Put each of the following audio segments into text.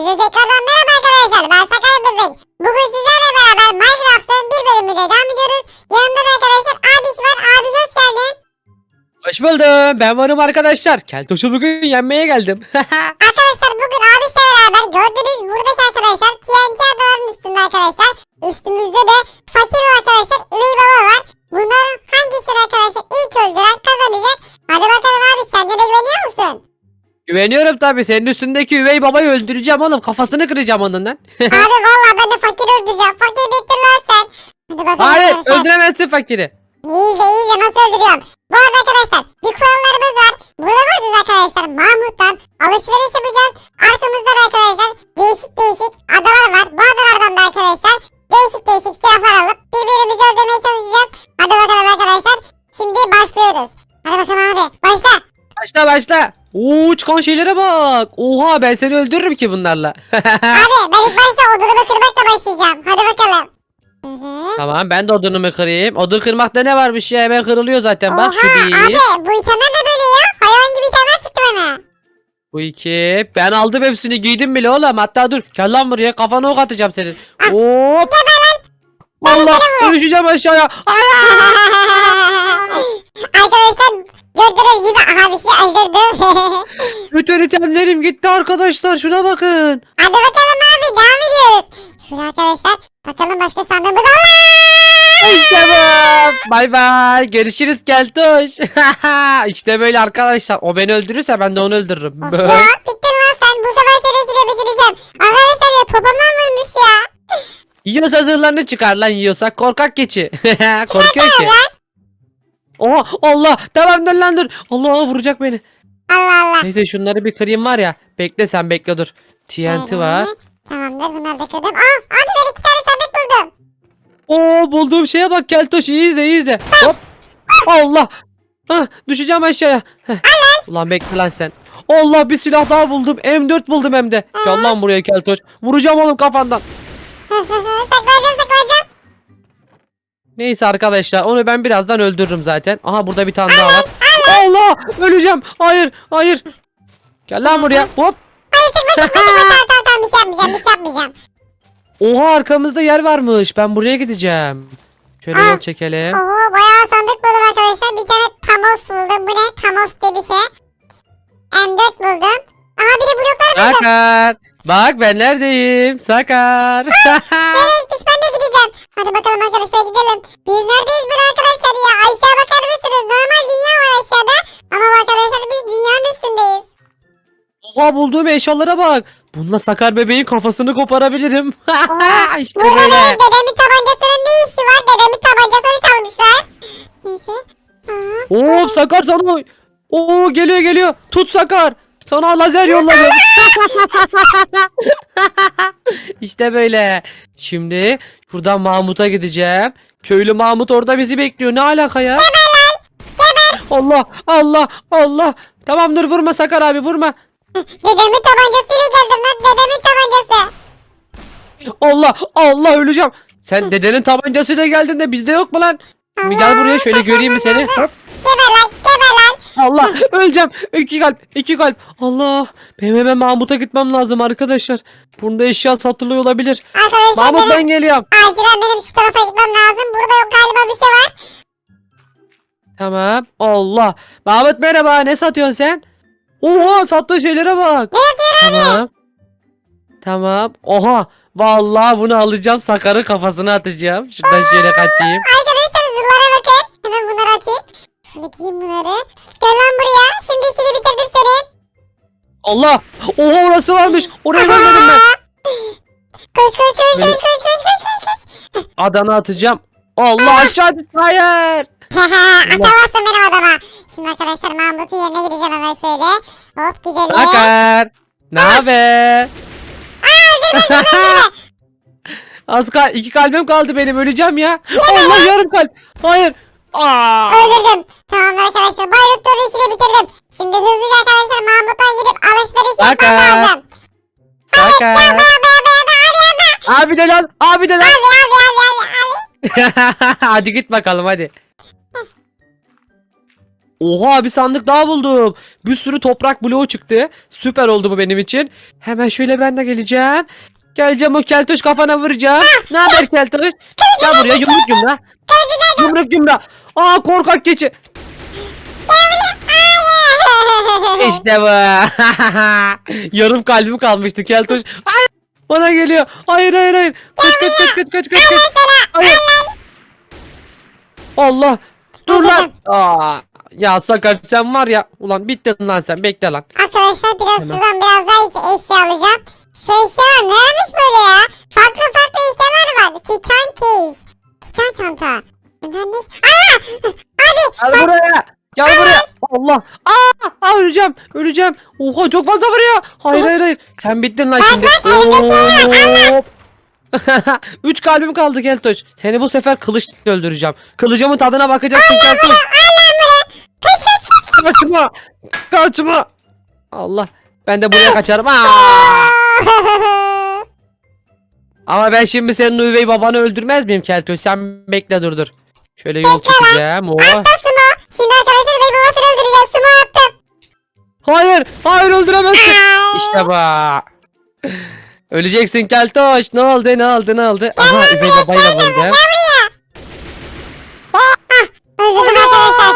Size tekrardan merhaba arkadaşlar. Ben Sakar Bebek. Bugün sizlerle beraber Minecraft'ın bir bölümüyle devam ediyoruz. Yanımda da arkadaşlar abiş var. Abiş hoş geldin. Hoş buldum. Ben varım arkadaşlar. Keltoş'u bugün yenmeye geldim. Arkadaşlar bugün abişle beraber gördüğünüz buradaki arkadaşlar TNT adalarının üstünde arkadaşlar. Üstümüzde de fakir arkadaşlar üvey baba var. Bunların hangisini arkadaşlar ilk öldüren kazanacak. Hadi bakalım abiş kendine güveniyor musun? Güveniyorum tabii. Senin üstündeki üvey babayı öldüreceğim oğlum. Kafasını kıracağım onun lan. Abi valla ben de fakir öldüreceğim. Fakir bittin lan sen. Hadi bakalım Hayır arkadaşlar. öldüremezsin fakiri. İyice iyice nasıl öldürüyorum. Bu arada arkadaşlar bir kurallarımız var. Burada gördüğünüz arkadaşlar Mahmut'tan alışveriş yapacağız. Arkamızda da arkadaşlar değişik değişik adalar var. Bu adalardan da arkadaşlar değişik değişik silahlar alıp birbirimizi öldürmeye çalışacağız. Hadi bakalım arkadaşlar. Şimdi başlıyoruz. Hadi bakalım abi. Başla. Başla başla. Oo çıkan şeylere bak. Oha ben seni öldürürüm ki bunlarla. Abi ben ilk başta odunumu kırmakla başlayacağım. Hadi bakalım. Tamam ben de odunumu kırayım. Odun kırmakta ne varmış ya hemen kırılıyor zaten. Bak şu Oha bir. abi bu itemler de böyle ya. Hayvan gibi itemler çıktı bana. Bu iki. Ben aldım hepsini giydim bile oğlum. Hatta dur. Gel lan buraya kafana ok atacağım senin. Hop. Allah düşeceğim aşağıya. Ay! Arkadaşlar gördüğünüz gibi aha bir şey öldürdüm. Bütün itemlerim gitti arkadaşlar. Şuna bakın. Hadi bakalım abi devam ediyoruz. Şuraya arkadaşlar bakalım başka sandığımız var. İşte bu. Bay bay. Görüşürüz Keltoş. işte böyle arkadaşlar. O beni öldürürse ben de onu öldürürüm. Of ya bittin lan sen bu sefer seni işine bitireceğim. Arkadaşlar ya popomdan vurmuş ya. Yiyorsa zırhlarını çıkar lan yiyorsa. Korkak keçi. Korkuyor ki. Lan. Oha Allah. Tamam dur lan dur. Allah vuracak beni. Allah Allah. Neyse şunları bir kırayım var ya. Bekle sen bekle dur. TNT var. Tamamdır bunları da kırdım. Aa abi ben iki tane sandık buldum. Oo bulduğum şeye bak Keltoş iyi izle iyi izle. Hop. Allah. Hah, düşeceğim aşağıya. Heh. Ulan bekle lan sen. Allah bir silah daha buldum. M4 buldum hem de. Gel lan buraya Keltoş. Vuracağım oğlum kafandan. saklayacağım. Neyse arkadaşlar onu ben birazdan öldürürüm zaten. Aha burada bir tane daha var. Allah öleceğim. Hayır hayır. Gel lan buraya. Hop. Hayır sıkma sıkma sıkma tamam tamam tamam bir şey yapmayacağım bir şey yapmayacağım. Oha arkamızda yer varmış. Ben buraya gideceğim. Şöyle Aa. yol çekelim. Oo bayağı sandık buldum arkadaşlar. Bir tane Thanos buldum. Bu ne? Thanos diye bir şey. M4 buldum. Aha bir de bloklar buldum. Sakar. Bak ben neredeyim? Sakar. Nereye gitmiş. Hadi bakalım arkadaşlar gidelim. Biz neredeyiz bir arkadaşlar ya? Aşağı bakar mısınız? Normal dünya var aşağıda. Ama arkadaşlar biz dünyanın üstündeyiz. Oha bulduğum eşyalara bak. Bununla Sakar bebeğin kafasını koparabilirim. Oha, işte Burada böyle. benim dedemin tabancasının ne işi var? Dedemin tabancasını çalmışlar. Neyse. Oo Sakar sana. Oo geliyor geliyor. Tut Sakar. Sana lazer yolladım. işte böyle. Şimdi şuradan Mahmut'a gideceğim. Köylü Mahmut orada bizi bekliyor. Ne alaka ya? Allah Allah Allah. Tamamdır vurma Sakar abi vurma. Dedemin tabancasıyla geldim lan. Dedemin tabancası. Allah Allah öleceğim. Sen dedenin tabancasıyla geldin de bizde yok mu lan? Bir gel buraya şöyle göreyim mi seni? Hop. Geber lan. Allah öleceğim. İki kalp iki kalp. Allah. Benim hemen Mahmut'a gitmem lazım arkadaşlar. Bunda eşya satılıyor olabilir. Arkadaşlar Mahmut benim ben geliyorum. acilen benim şu tarafa gitmem lazım. Burada yok galiba bir şey var. Tamam. Allah. Mahmut merhaba. Ne satıyorsun sen? Oha sattığı şeylere bak. Tamam. Tamam. Oha. Vallahi bunu alacağım. Sakar'ın kafasına atacağım. Şuradan şöyle kaçayım. Arkadaşlar zırhlara bakın. Hemen bunları atayım. Şöyle giyeyim bunları. Allah. Oha orası varmış. Oraya görmedim ben. Koş koş koş koş koş koş koş koş koş. Adana atacağım. Allah aşağı düş. Hayır. Atamazsın benim adama. Şimdi arkadaşlar Mahmut'un yerine gideceğim hemen şöyle. Hop gidelim. Sakar. Ne haber? Az kal iki kalbim kaldı benim öleceğim ya. Allah yarım kalp. Hayır. Aa. Öldürdüm. Tamam arkadaşlar Bayraktar'ın işini bitirdim. Şimdi hızlıca arkadaşlar Mahmut'tan gidip alışveriş yapmam Sakar. lazım. Sakar. Baba baba baba abi Abi de lan. Abi de lan. abi abi abi abi abi. hadi git bakalım hadi. Oha bir sandık daha buldum. Bir sürü toprak bloğu çıktı. Süper oldu bu benim için. Hemen şöyle ben de geleceğim. Geleceğim o keltoş kafana vuracağım. Ne haber keltoş? Gel buraya yumruk yumra. Yumruk yumra. Aa korkak keçi. İşte bu. Yarım kalbim kalmıştı keltoş. Hayır. Bana geliyor. Hayır hayır hayır. Kaç kaç kaç kaç kaç kaç. kaç. Hayır. Allah. Dur lan. Aa, ya Sakar sen var ya. Ulan bittin lan sen. Bekle lan. Arkadaşlar biraz Hemen. şuradan biraz daha eşya alacağım. Şu eşyalar neymiş böyle ya? Farklı farklı eşyalar var. Titan case. Titan çanta. Bunlar ne? Aa! Abi Gel buraya. Gel buraya. Allah. Aa, aa, öleceğim. Öleceğim. Oha çok fazla vuruyor. Hayır hayır hayır. Sen bittin lan şimdi. Hop. Üç kalbim kaldı Keltoş. Seni bu sefer kılıçla öldüreceğim. Kılıcımın tadına bakacaksın Keltoş. Kaçma. Kaçma. Allah. Ben de buraya kaçarım. Aa. Ama ben şimdi senin üvey babanı öldürmez miyim Keltoş? Sen bekle dur dur. Şöyle yol çekeceğim. Oh. Şimdi arkadaşlar bey babasını öldüreceğim. Sumo attım. Hayır. Hayır öldüremezsin. Aa. İşte bu. Öleceksin Keltoş. Ne oldu ne oldu ne oldu? Aha üvey babayla buldum. Öldürdüm arkadaşlar.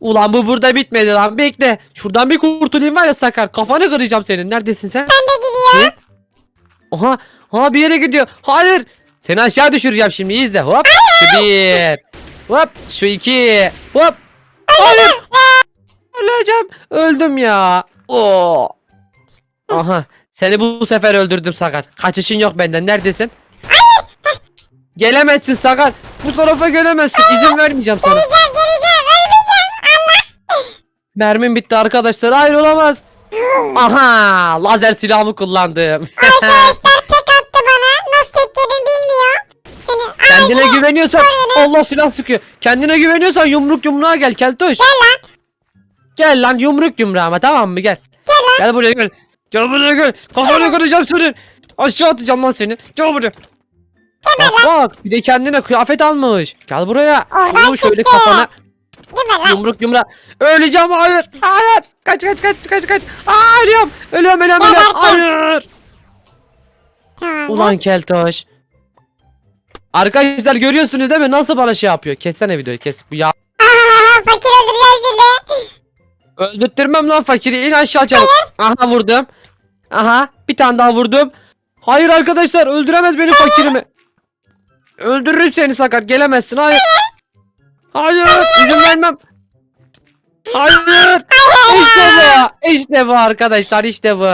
Ulan bu burada bitmedi lan. Bekle. Şuradan bir kurtulayım var ya Sakar. Kafanı kıracağım senin. Neredesin sen? Ben de gidiyor. Aha. Ha bir yere gidiyor. Hayır. Seni aşağı düşüreceğim şimdi. izle. Hop. Şu bir. Hop. Şu iki. Hop. Aa, Öleceğim. Öldüm ya. Oo. Aha. Seni bu sefer öldürdüm Sakar. Kaçışın yok benden. Neredesin? Gelemezsin Sakar. Bu tarafa gelemezsin. İzin vermeyeceğim sana. Geleceğim geleceğim. Ölmeyeceğim. Mermim bitti arkadaşlar. Hayır olamaz. Aha. Lazer silahımı kullandım. Arkadaşlar Seni. Kendine güveniyorsan Allah silah sıkıyor. Kendine güveniyorsan yumruk yumruğa gel Keltoş. Gel lan. Gel lan yumruk yumruğa ama tamam mı gel. Gel lan. Gel buraya gel. Gel buraya gel. Kafanı kıracağım senin. Aşağı atacağım lan seni. Gel buraya. Bak bak bir de kendine kıyafet almış. Gel buraya. Oradan Vur şöyle kafana lan. yumruk yumruğa. Öleceğim hayır. Hayır. Kaç kaç kaç kaç kaç. Aa, ölüyorum. Ölüyorum ölüyorum ölüyorum. Hayır. Tamam. Ulan Keltoş. Arkadaşlar görüyorsunuz değil mi? Nasıl bana şey yapıyor? Kessene videoyu kes. Bu ya Fakir öldüreceğim şimdi. öldürtmem lan fakiri. İn aşağı çabuk. Aha vurdum. Aha bir tane daha vurdum. Hayır arkadaşlar öldüremez benim fakirimi. Öldürürüm seni Sakar. Gelemezsin. Hayır. Hayır. izin vermem. Hayır. İşte bu. İşte bu arkadaşlar. işte bu.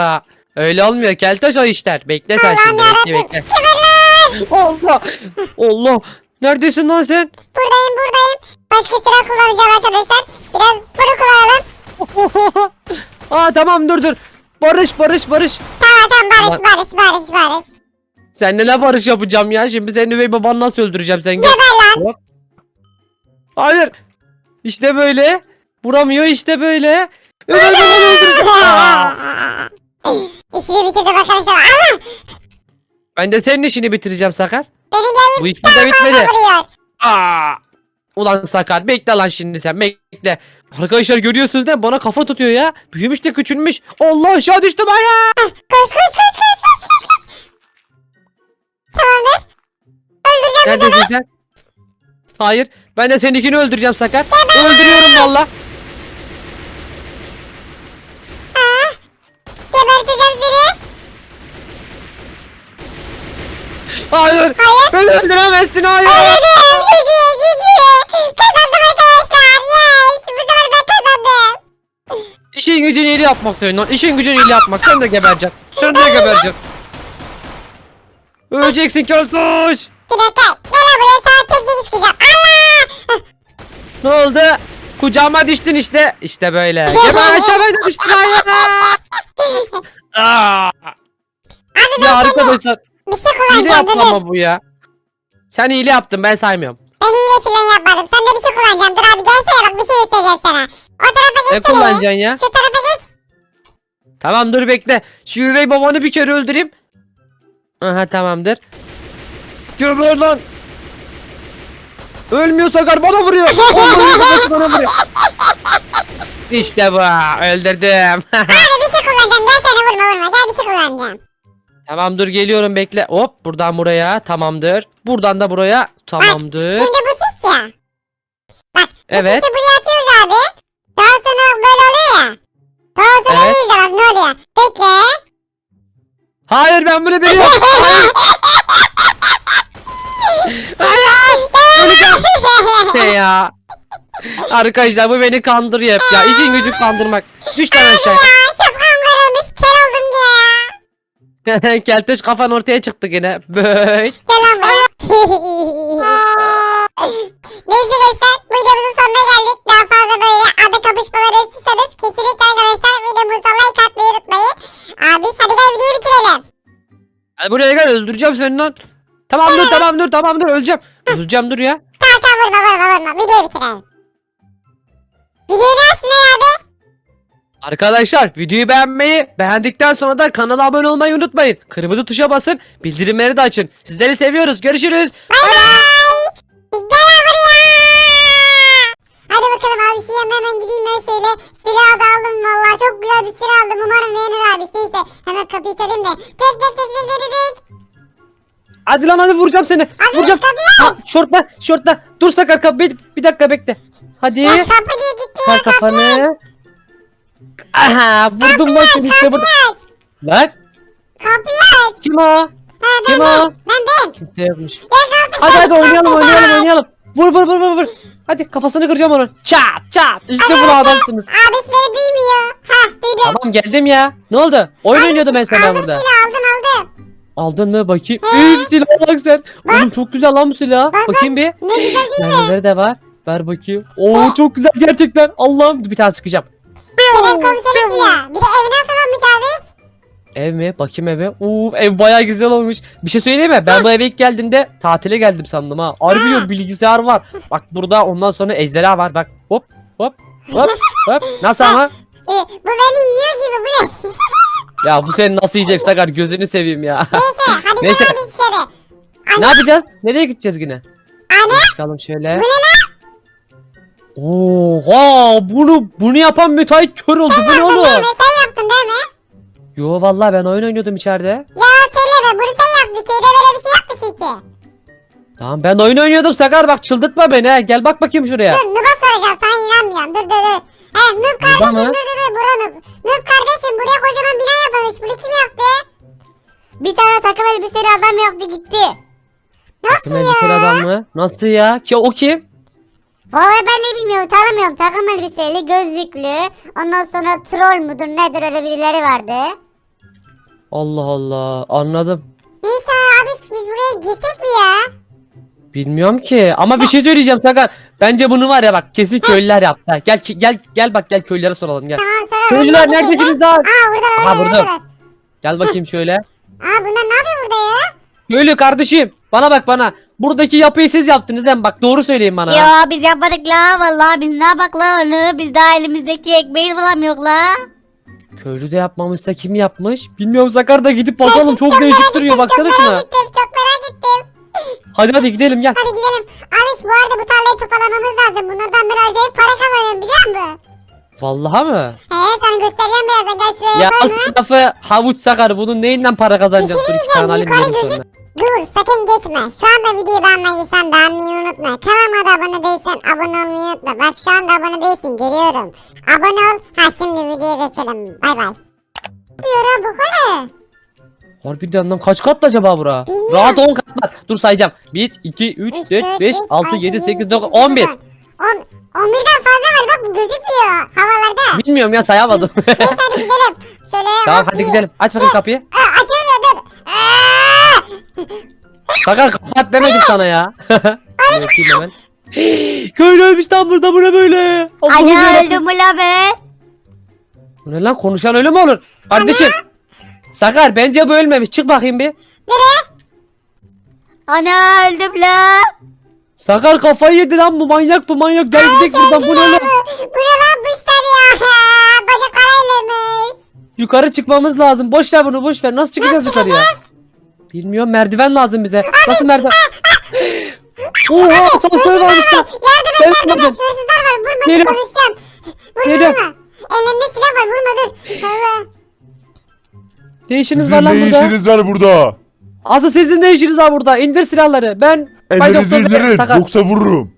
Öyle olmuyor. Keltoş o işler. Bekle sen şimdi. Bekle bekle. Allah. Allah. Neredesin lan sen? Buradayım buradayım. Başka silah kullanacağım arkadaşlar. Biraz bunu kullanalım. Aa tamam dur dur. Barış barış barış. Tamam tamam barış barış barış barış. Seninle ne barış yapacağım ya? Şimdi senin üvey babanı nasıl öldüreceğim sen? Geber lan. Hayır. İşte böyle. Vuramıyor işte böyle. Üvey babanı öldürdüm. İşini bitirdim arkadaşlar. Allah. Ben de senin işini bitireceğim Sakar. Benim yayım Bu iş burada bitmedi. vuruyor. Aa! Ulan Sakar bekle lan şimdi sen bekle. Arkadaşlar görüyorsunuz değil mi? Bana kafa tutuyor ya. Büyümüş de küçülmüş. Allah aşağı düştüm ayağa. Koş koş koş koş koş koş koş. Tamamdır. Öldüreceğim Neredesin sen? Hayır. Ben de seninkini öldüreceğim Sakar. Öldürüyorum valla. Hayır. Beni öldüremezsin hayır. Öldürdüm. Cici cici. Kazandım arkadaşlar. Yes. Bu sefer ben kazandım. İşin gücün iyiliği yapmak senin lan. İşin gücün iyiliği yapmak. Sen de gebereceksin. Sen de gebereceksin. Öleceksin Keltoş. Bir dakika. Gel buraya sana teknik sıkacağım. Allah. Ne oldu? Kucağıma düştün işte. İşte böyle. Geber aşağıya düştün hayır. Aa! Abi ben Ya sana arkadaşlar bir şey hile kullanacağım. yaptın Dur dur. ama bu ya. Sen hile yaptın ben saymıyorum. Ben hile falan yapmadım. Sen de bir şey kullanacağım. Dur abi gelsene bak bir şey göstereceğim sana. O tarafa Ne geçsene. kullanacaksın ya? Şu tarafa geç. Tamam dur bekle. Şu üvey babanı bir kere öldüreyim. Aha tamamdır. Geber lan. Ölmüyor Sakar bana vuruyor. Allah'ım bana vuruyor. İşte bu. Öldürdüm. Abi bir şey kullanacağım. Gel sana vurma vurma. Gel bir şey kullanacağım. Tamam dur geliyorum bekle. Hop buradan buraya tamamdır. Buradan da buraya tamamdır. Şimdi bu sis ya. Bak bu Evet. sisi buraya atıyoruz abi. Daha sonra böyle oluyor ya. Daha sonra Evet. iyi de bak ne oluyor. Bekle. Hayır ben bunu biliyorum. Hayır. Ne ya? Arkadaşlar bu beni kandırıyor hep ya. İşin gücü kandırmak. Düş lan Keltoş kafan ortaya çıktı yine. Böy. Gel lan buraya. Neyse gençler videomuzun sonuna geldik. Daha fazla böyle ada kapışmaları istiyorsanız kesinlikle arkadaşlar videomuza like atmayı unutmayın. Abi hadi gel videoyu bitirelim. Hadi buraya gel öldüreceğim seni lan. Tamam dur tamam dur tamam dur öleceğim. Öleceğim dur ya. Tamam tamam vurma vurma vurma videoyu bitirelim. Videoyu ne yapsın abi? Arkadaşlar videoyu beğenmeyi, beğendikten sonra da kanala abone olmayı unutmayın. Kırmızı tuşa basıp bildirimleri de açın. Sizleri seviyoruz. Görüşürüz. Bay bay. Gel buraya. Hadi bakalım abi şu yanına hemen gideyim ben şöyle. Silah da aldım valla çok güzel bir silah aldım. Umarım beğenir abi. Neyse hemen kapıyı çalayım da. Tek tek tek tek tek tek. Hadi lan hadi vuracağım seni. Abi vuracağım. kapıyı Ha, şortla şortla. Dur Sakar kapı bir, bir dakika bekle. Hadi. Ya kapı diye gitti Kar kafanı. Aha vurdum seni işte burada. Lan Kapıyı aç. kim o? Ha ben Kim o? ben. Ben ben. Kimse yokmuş. Ya kapıyı Hadi hadi oynayalım oynayalım oynayalım. Vur vur vur vur vur. Hadi kafasını kıracağım onun. Çat çat. İşte bu adamsınız. Abi hiç beni duymuyor. Ha duydum. Tamam geldim ya. Ne oldu? Oyun oynuyordum ben senden aldım burada. silah aldım aldım. Aldın mı bakayım? Üf silaha bak sen. Oğlum çok güzel lan bu silah. Bak, Bakayım bir. Ne güzel değil mi? Mermileri de var. Ver bakayım. Oo çok güzel gerçekten. Allah'ım bir tane sıkacağım. Senin komiserin silah. Bir de evine sarılmış abi. Ev mi? Bakayım eve. Oo ev bayağı güzel olmuş. Bir şey söyleyeyim mi? Ben bu eve ilk geldiğimde tatile geldim sandım ha. Harbi bilgisayar var. Bak burada ondan sonra ejderha var. Bak hop hop hop hop. Nasıl ama? E, bu beni yiyor gibi bu ne? Ya bu seni nasıl yiyecek Sakar gözünü seveyim ya. Neyse hadi Neyse. gel biz içeri. ne yapacağız? Nereye gideceğiz yine? Anne Çıkalım şöyle. Oha bunu bunu yapan müteahhit kör oldu. Bu ne oğlum? değil mi? Sen yaptın değil mi? Yo vallahi ben oyun oynuyordum içeride. Ya söyleme bunu sen yaptın. Köyde böyle bir şey yaptı çünkü. Tamam ben oyun oynuyordum Sakar bak çıldırtma beni ha. Gel bak bakayım şuraya. Dur Nub'a soracağım sana inanmıyorum. Dur dur dur. He Nub kardeşim mı? dur dur dur burada Nub. Nub kardeşim buraya kocaman bina yapılmış. Bunu kim yaptı? Bir tane takım elbiseli adam yaptı gitti. Takım Nasıl elbiseli ya? adam mı? Nasıl ya? Ki o kim? Vallahi ben de bilmiyorum tanımıyorum. Takım elbiseli, gözlüklü. Ondan sonra troll mudur nedir öyle birileri vardı. Allah Allah anladım. Neyse abi biz buraya girsek mi ya? Bilmiyorum ki ama bir şey söyleyeceğim Sakar. Bence bunu var ya bak kesin köylüler yaptı. ha. Gel gel gel bak gel köylülere soralım gel. Tamam sonra. Köylüler neredesiniz lan? Aa buradan Aha, oradan burada. Gel bakayım şöyle. Aa bunlar Köylü kardeşim bana bak bana. Buradaki yapıyı siz yaptınız mi? Bak doğru söyleyin bana. Ya biz yapmadık la vallahi biz ne yapak la onu biz daha elimizdeki ekmeği bulamıyoruz la. Köylü de yapmamışsa kim yapmış? Bilmiyorum Sakar da gidip bakalım çok merak değişik duruyor baksana Çok şuna. merak ettim çok merak ettim. Hadi hadi gidelim gel. Hadi gidelim. Abi bu arada bu tarlayı toparlamamız lazım. Bunlardan bir acayip para kazanıyorum biliyor musun? Vallahi mı? He sana göstereceğim birazdan gel şuraya Ya alt mı? tarafı havuç Sakar bunun neyinden para kazanacağız? Bir şey diyeceğim, yukarı sonra. Dur sakın geçme. Şu anda videoyu beğenmediysen beğenmeyi unutma. Kanalıma da abone değilsen abone olmayı unutma. Bak şu anda abone değilsin görüyorum. Abone ol. Ha şimdi videoya geçelim. Bay bay. Yapıyor bu ne? Harbiden lan kaç katlı acaba bura? Bilmiyorum. Rahat 10 kat var. Dur sayacağım. 1, 2, 3, 4, 5, 6, 7, 8, 9, 11. 10, 11'den fazla var bak bu gözükmüyor havalarda. Bilmiyorum ya sayamadım. Neyse hadi gidelim. Şöyle tamam hadi gidelim. Aç bakayım kapıyı. Aa, açılmıyor dur. Aa! Sakar kapat demedim sana ya. Hemen. Köylü ölmüş lan burada bu ne böyle? Allah'ım Ana yarabbim. öldüm mü la be? Bu ne lan konuşan ölü mü olur? Kardeşim. Sakar bence bu ölmemiş. Çık bakayım bir. Ana öldüm la. Sakar kafayı yedi lan bu manyak bu manyak. Gel gidelim buradan bu ne lan? Bu ne lan bu işler ya? Bacak araylamış. Yukarı çıkmamız lazım. Boş ver bunu boş ver. Nasıl çıkacağız yukarıya? Bilmiyorum merdiven lazım bize. Nasıl merdiven? Oha asansör varmış lan. Yardım et Ben yardım et. Hırsızlar var vurma dur Geliyorum. konuşacağım. Vurma Geliyorum. vurma. Ellerinde silah var vurma dur. Allah. Ne işiniz Sizin var lan ne burada? işiniz var burada? Asıl sizin ne işiniz var burada? İndir silahları. Ben Bay Ellerinizi Doktor Bey, indirin Sakar. yoksa vururum.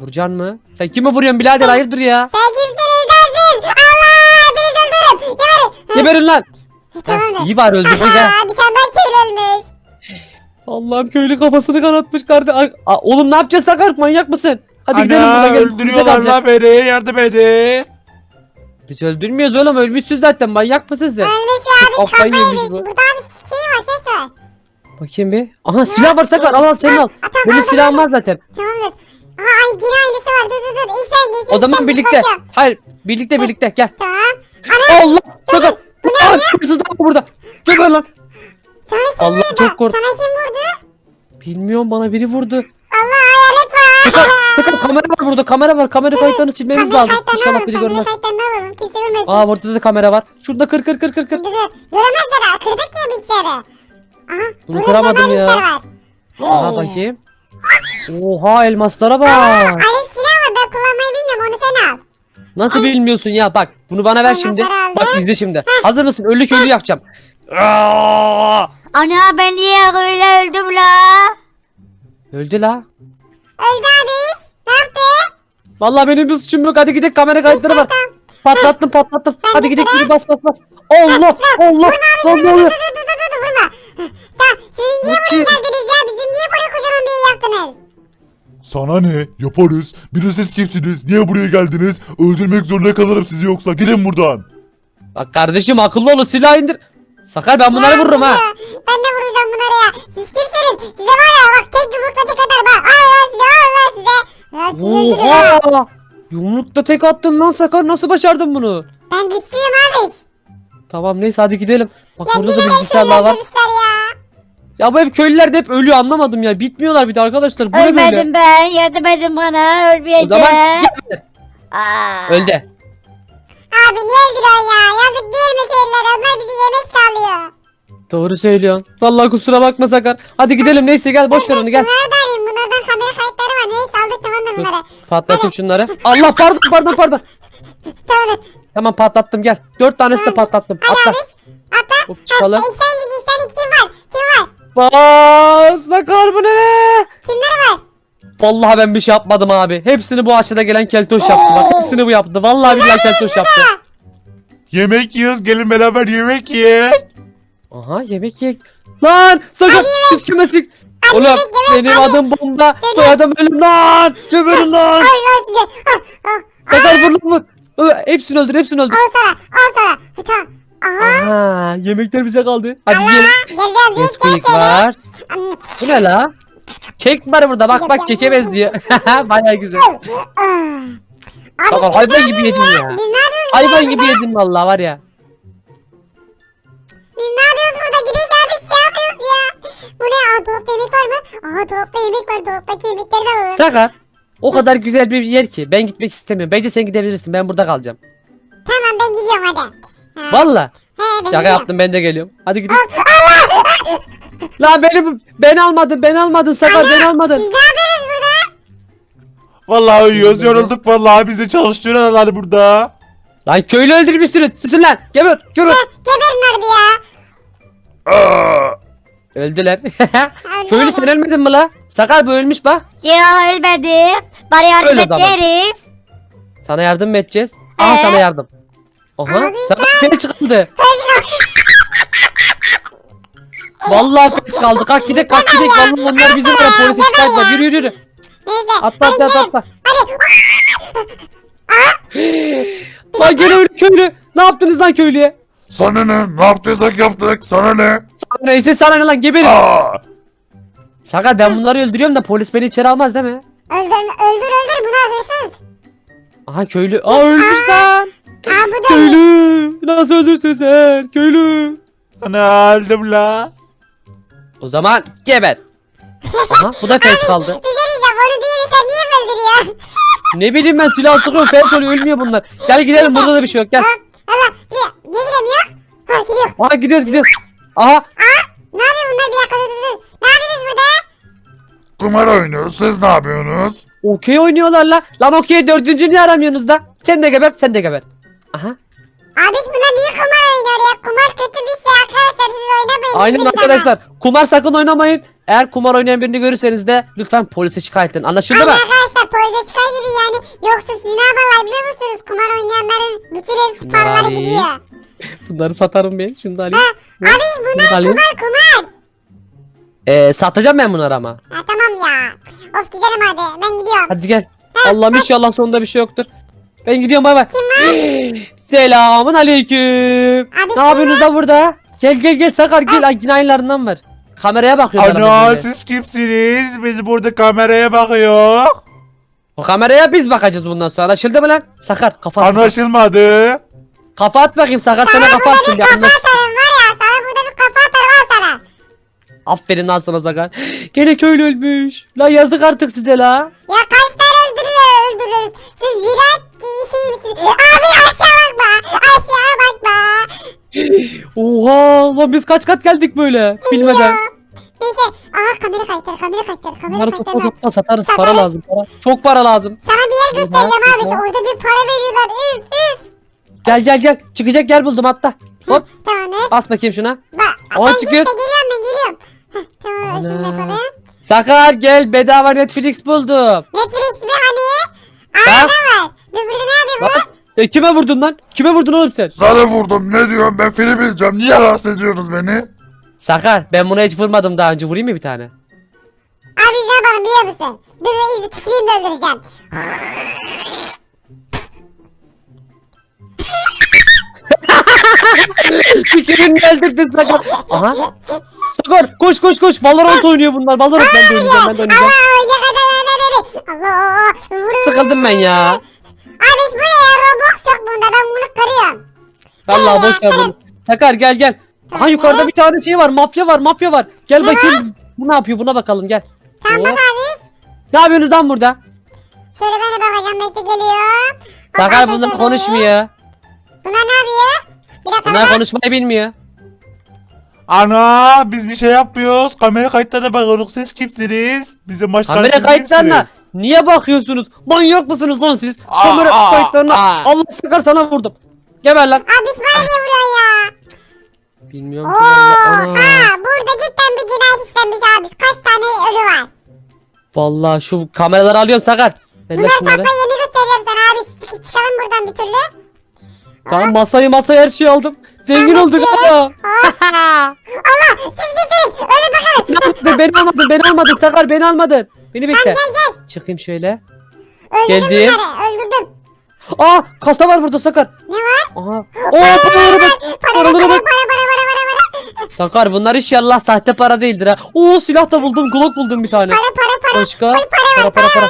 Vuracaksın mı? Sen kime vuruyorsun birader hayırdır ya? Sen kimsiniz dersin? Allah beni öldürürüm. Geberin. Geberin lan. Tamamdır. İyi var öldürdük ha. Aa, bir Allah'ım köylü kafasını kanatmış kardeş. Ar- Aa, oğlum ne yapacağız Sakar? Manyak mısın? Hadi gidelim Ana buradan. gelin. öldürüyorlar Bize kalacak. la beni yardım edin. Biz öldürmüyoruz oğlum ölmüşsün zaten manyak mısın sen? Ölmüş ve abi Kafayı kafayı yemiş yemiş. bu. Burada abi şey var ses var. Bakayım bir. Aha silah var Sakar al al sen al. Aa, tamam, Benim aldım, silahım var zaten. Tamamdır. Aha ay yine aynısı var. Dur dur dur. İlk sen geç. O zaman geç, birlikte. bakıyorum. Hayır birlikte birlikte gel. Tamam. Ana Allah Sakar. Aa, hırsız da burada. Geber lan. Allah, vurdu? çok korktum. Sana kim vurdu? Bilmiyorum bana biri vurdu. Allah hayalet var. Sakar kamera var burada kamera var. Kamera kayıtlarını silmemiz Kamera lazım. kayıtlarını İnşallah alalım. Kamera kayıtlarını alalım. Kimse görmesin. Aa burada da kamera var. Şurada kır kır kır kır kır. Göremezler ha. Kırdık ya bilgisayarı. Aha. Bunu kıramadım ya. var. Aha bakayım. Oha elmaslara bak. Alev silah var. Ben kullanmayı bilmiyorum. Onu sen al. Nasıl bilmiyorsun ya bak bunu bana ver şimdi. Elmasları Bak izle şimdi. Hazır mısın? Ölü köylü yakacağım. Aa! Ana ben niye öyle öldüm la? Öldü la. Öldü abi. Ne yaptı? Vallahi benim bir suçum yok. Hadi gidelim kamera kayıtları var. Patlattım patlattım. Hadi de gidelim yürü bas bas bas. Allah Allah. Lan ne Dur oluyor? dur dur dur dur vurma. Sen siz niye buraya geldiniz ya? Bizi niye buraya kocaman bir yer yaptınız? Sana ne? Yaparız. Bir de siz kimsiniz? Niye buraya geldiniz? Öldürmek zorunda kalırım sizi yoksa. Gidin buradan. Bak kardeşim akıllı olun silah indir. Sakar ben bunları Ya, vururum ha. Ben de vuracağım bunları ya. Siz kimsiniz? Size var ya bak tek yumrukla tek atarım ha. Allah size Allah size. Ya sizi öldürürüm ha. Oha. Yumrukta tek attın lan Sakar nasıl başardın bunu? Ben güçlüyüm abi. Tamam neyse hadi gidelim. Bak Ya burada yine da beni bilgisayarlar var. öldürmüşler ya. Ya bu hep köylüler de hep ölüyor anlamadım ya. Bitmiyorlar bir de arkadaşlar. Bu ne böyle? Ölmedim ben. Yardım edin bana. O Ölmeyeceğim. zaman gel. Aa. Öldü. Abi niye öldürüyorsun ya? Yazık değil mi köylülere? Onlar bizi yemek çalıyor. Doğru söylüyorsun. Vallahi kusura bakma Sakar. Hadi gidelim neyse gel boş ver onu gel. Şunları da arayayım. Bunlardan kamera kayıtları var. Neyse aldık tamamdır Dur, bunları. Patlatayım şunları. Allah pardon pardon pardon. Tamamdır. Tamam patlattım gel. Dört tanesi de patlattım. Hadi Atla. abi. Atla. Hop, çıkalım. Sen git. ilk sen. Kim var? Kim var? Vaa Sakar bu ne? Kimler var? Vallahi ben bir şey yapmadım abi. Hepsini bu aşağıda gelen keltoş yaptı. Bak hepsini bu yaptı. Vallahi billahi keltoş yaptı. Yemek yiyoruz. Gelin beraber yemek yiyin. Aha yemek ye. Lan Sakar siz kimesik? Oğlum yemek, yemek, benim adım bomba. Soyadım ölüm lan. Geberin lan. Ah, ah. Sakar vur lan vur. Hepsini öldür hepsini öldür. Al sana. Al sana. Tamam. Aha. Aha yemekler bize kaldı. Hadi yiyelim. Gel gel gel. Bu ne la? Kek var burada bak bak keke benziyor. Baya güzel. Ah. Abi Tamam, siz hayvan gibi yedin ya? Biz ne yapıyoruz Hayvan gibi yedin vallahi var ya. Biz ne yapıyoruz burada? Gidelim gel bir şey yapıyoruz ya. Bu ne? Aa dolapta yemek var mı? Aha dolapta yemek var. Dolaptaki yemekleri de alalım. Sakar o kadar güzel bir yer ki ben gitmek istemiyorum. Bence sen gidebilirsin ben burada kalacağım. Tamam ben gidiyorum hadi. Ha. Valla. He ben Şaka gidiyorum. yaptım ben de geliyorum. Hadi gidelim. La beni ben almadın ben almadın Sakar ben Siz almadın. ne yapıyorsunuz burada? Vallahi uyuyoruz yorulduk vallahi bizi çalıştırıyorlar burada. Lan köylü öldürmüşsünüz. Susun lan. Geber. Heh, Geberin harbi ya. Aa! Öldüler. köylü sen ölmedin mi la? Sakar bu ölmüş bak. Ya ölmedim. Bana yardım Öyle tamam. ederiz. Sana yardım mı edeceğiz? Aha Ee? sana yardım. Aha Abi sana felç kaldı. Vallahi felç kaldı. Kalk gidelim kalk gidelim. Vallahi onlar bizim var. Çıkarttılar. ya. Yürü yürü yürü. Neyse. Atla atla atla atla. Lan gene öyle köylü. Ne yaptınız lan köylüye? Sana ne? Ne yaptıysak yaptık. Sana ne? Sana neyse sana ne lan geberin. Aa! Sakar ben bunları öldürüyorum da polis beni içeri almaz değil mi? Öldür öldür öldür bunu hırsız. Aha köylü. Aa ölmüş lan. Aa bu da ölmüş. Köylü. Nasıl öldürsün sen? Köylü. Ana öldüm la. O zaman geber. Aha bu da felç kaldı. Bir şey diyeceğim onu değil sen niye öldürüyorsun? Ne bileyim ben silah sıkıyorum felç oluyor ölmüyor bunlar. Gel gidelim burada da bir şey yok gel. Allah bir, niye giremiyor? Ha gidiyor. Aha gidiyoruz gidiyoruz. Aha ne yapıyor bunlar bir dakika dur dur dur. Ne yapıyorsunuz burada? kumar oynuyoruz. Siz ne yapıyorsunuz? Okey oynuyorlar la. Lan okey dördüncü niye aramıyorsunuz da? Sen de geber sen de geber. Aha. Abi bunlar niye kumar oynuyor ya? Kumar kötü bir şey arkadaşlar. Siz oynamayın. Aynen zaman. arkadaşlar. Kumar sakın oynamayın. Eğer kumar oynayan birini görürseniz de lütfen polise şikayet edin. Anlaşıldı Aynen mı? arkadaşlar polise şikayet edin yani. Yoksa siz ne yaparlar biliyor musunuz? Kumar oynayanların bütün ev paraları Vay. gidiyor. Bunları satarım ben. Şunu da alayım. Ha, abi Bunu bunlar da alayım. kumar kumar. Ee, satacağım ben bunları ama. Ha, tamam ya. Of gidelim hadi. Ben gidiyorum. Hadi gel. Allah'ım inşallah sonunda bir şey yoktur. Ben gidiyorum bay bay. Selamun aleyküm. Abi Ne yapıyorsunuz da burada? Gel gel gel Sakar gel. Ay, Yine aynılarından var. Kameraya bakıyorlar. Ana siz kimsiniz? Biz burada kameraya bakıyor. O kameraya biz bakacağız bundan sonra. Anlaşıldı mı lan? Sakar kafa at. Anlaşılmadı. Kafa at bakayım Sakar sana Sana kafa burada atsın bir bir kafa atarım var ya. Sana burada bir kafa atarım al sana. Aferin lan sana Sakar. Gene köylü ölmüş. La yazık artık size la. Ya kaç tane öldürürüz öldürürüz. Siz misiniz? Abi aşağı bakma. Aşağı bakma. Oha lan biz kaç kat geldik böyle bilmeden. Neyse. Aha kamera kayıtları kamera kayıtları kamera Bunları topla kayıtları. topla satarız para Satarız. lazım para. Çok para lazım. Sana bir yer göstereceğim abi. Orada bir para veriyorlar. Üf üf. Gel gel gel çıkacak yer buldum hatta. Hop Tamam ne? bas bakayım şuna. Bak. Aa, sen çıkıyor. gitme geliyorum ben geliyorum. Heh, tamam Ana. üstünde kalayım. Sakar gel bedava Netflix buldum. Netflix mi hani? Bak. Aa ne var? Burada ne yapıyor bu? Bak. Sen kime vurdun lan? Kime vurdun oğlum sen? Sana vurdum ne diyorum ben film izleyeceğim. Niye rahatsız ediyorsunuz beni? Sakar ben buna hiç vurmadım daha önce vurayım mı bir tane? Abi ne yapalım biliyor musun? Dur izi tıklayayım da öldüreceğim. Fikrini öldürdün Sakar. Aha. Sakar koş koş koş. Valorant oynuyor bunlar. Valorant ben de oynayacağım ben de oynayacağım. Allah ne kadar ne dedi. Allah vurun. Sıkıldım ben ya. Abi bu ne ya Roblox yok bunda ben bunu kırıyorum. Vallahi boş ver bunu. Sakar gel gel. Aha yukarıda bir tane şey var. Mafya var mafya var. Gel bakayım. Bu ne yapıyor buna bakalım gel. Tamam bak abi. Ne yapıyorsunuz lan burada? Şöyle ben de bakacağım bekle geliyorum. Sakar Ondan bunlar konuşmuyor. Bunlar ne yapıyor? Bir dakika Bunlar bak. konuşmayı bilmiyor. Ana biz bir şey yapmıyoruz. Kamera kayıtlarına bakıyoruz. Siz kimsiniz? Bizim başkan Kamera siz kayıtlarına kimsiniz? Niye bakıyorsunuz? Manyak mısınız lan siz? Aa, Kamera aa, kayıtlarına aa. Allah Sakar sana vurdum. Geber lan. Abi bana niye vuruyorsun ya? Bilmiyorum. Ana. Oha burada cidden bir cinayet işlenmiş abi. Kaç tane ölü var? Vallahi şu kameraları alıyorum Sakar. Lan Bunları sakla yeni göstereceğim sana abi. Çık, çıkalım buradan bir türlü. Tamam masayı masayı her şeyi aldım. Zengin Tamam, olduk bekle. ha. Allah siz kimsiniz? Ölün bakalım. Beni almadın beni almadın Sakar beni almadın. Beni bekle. Gel gel. Çıkayım şöyle. Öldürdüm Geldim. bunları. Öldürdüm. Aa kasa var burada Sakar. Ne var? Aha. Oo paralara bak. Para para Paralara para para bak. para para para. Sakar bunlar inşallah sahte para değildir ha. Oo silah da buldum. Glock buldum bir tane. Para para para. Başka? Para para Para para para.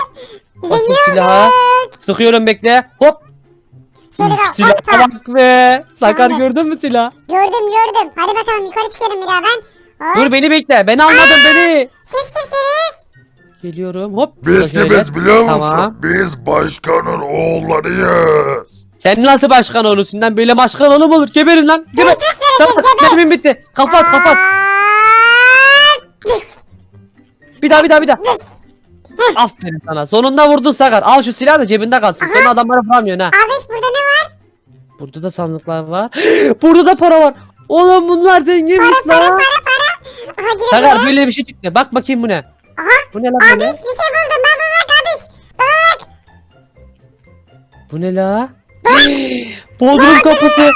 Zengin silaha. olduk. Sıkıyorum bekle. Hop. Şöyle Silaha hoppa. bak be. Sakar Tamam. gördün mü silah? Gördüm gördüm. Hadi bakalım yukarı çıkıyorum bir daha ben. Hop. Dur beni bekle. Beni almadın beni. Siz kimsiniz? Geliyorum. Hop. Biz Şöyle. kimiz biliyor musun? Tamam. Biz başkanın oğullarıyız. Sen nasıl başkan olursun lan? Böyle başkan olur mu olur? Geberin lan. Geber. Tamam. Mermim bitti. Kapat kapat. Aa! Bir daha bir daha bir daha. Aferin sana. Sonunda vurdun Sakar. Al şu silah da cebinde kalsın. Sonra adamlara vuramıyorsun ha. Abi burada ne var? Burada da sandıklar var. Burada da para var. Oğlum bunlar zenginmiş Para lan. para para. Aha girin Sakar böyle bir şey çıktı. Bak bakayım bu ne? Aha. Bu ne lan Abi böyle? bir şey buldum. Baba bak abi. Baba bak. Bu ne la? Bodrum kapısı.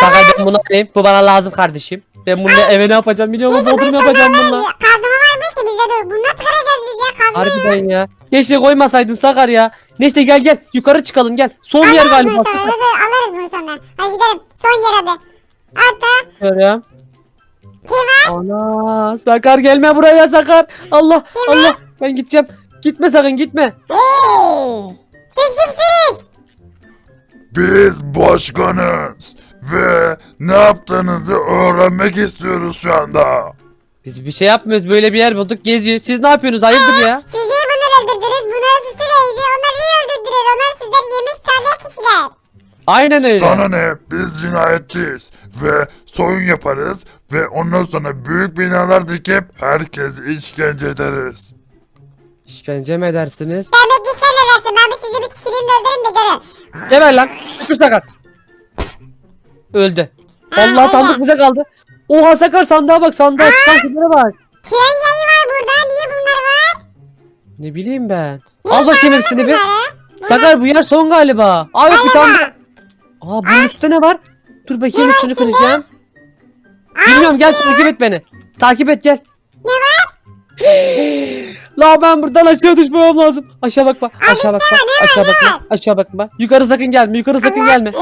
Sakar ben bunu alayım. Bu bana lazım kardeşim. Ben bunu eve ne yapacağım biliyor musun? Bodrum yapacağım bununla. Kazma varmış ki bizde dur. Bunu nasıl kıracağız biz ya kazma? Harbiden ya. Keşke koymasaydın Sakar ya. Neyse gel gel. Yukarı çıkalım gel. Son yer Alırız galiba. bunu sonra. Dur, dur, alırız bunu sonra. Hadi gidelim. Son yer hadi. Hatta Görüyorum. Kim var? Ana Sakar gelme buraya Sakar. Allah Kim Allah. Ben gideceğim. Gitme sakın gitme. Hey! Siz kimsiniz? Biz başkanız. Ve ne yaptığınızı öğrenmek istiyoruz şu anda. Biz bir şey yapmıyoruz. Böyle bir yer bulduk geziyor. Siz ne yapıyorsunuz? Hayırdır ya? Siz Aynen öyle. Sana ne? Biz cinayetçiyiz ve soyun yaparız ve ondan sonra büyük binalar dikip herkes işkence ederiz. İşkence mi edersiniz? Demek ki işkence edersin. Ben bir sizi bir tüküreyim de öldüreyim de görün. Geber lan. Şu sakar. Öldü. Vallahi öyle. sandık bize kaldı. Oha sakar sandığa bak sandığa çıkan kimlere bak. Tren yayı var burada. Niye bunlar var? Ne bileyim ben. Niye Al bakayım hepsini bir. Sakar bu yer son galiba. Yok bir tane. Aa bunun üstte ne var? Dur bakayım üstünü kıracağım. Bilmiyorum gel takip et beni. Takip et gel. Ne var? La ben buradan aşağı düşmem lazım. Aşağı bakma. Aşağı bakma. Aşağı bakma. Aşağı bakma. Yukarı sakın gelme. Yukarı sakın gelme.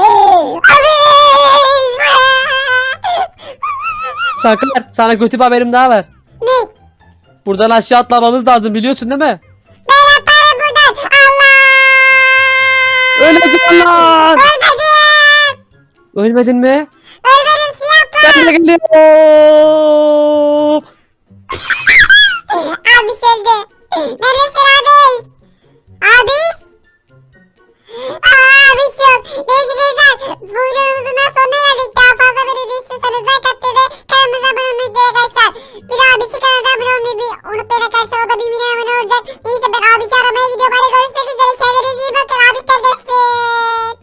Sakar sana kötü bir haberim daha var. Ne? Buradan aşağı atlamamız lazım biliyorsun değil mi? Ben atlarım buradan. Allah! Öleceğim lan. Ölmedim. Ölmedin mi? Ölmedim siyah Ben de geliyorum. Abi öldü. Neredesin abi? Abi? Aa abi yok. Neyse gençler. Bu videomuzun da sonuna geldik. Daha fazla böyle istiyorsanız like atmayı ve kanalımıza abone olmayı unutmayın arkadaşlar. Bir daha bir şey abone olmayı unutmayın arkadaşlar. O da bir milyon abone olacak. Neyse ben abi aramaya gidiyorum. Hadi görüşmek üzere. Kendinize iyi bakın. Abi seversin.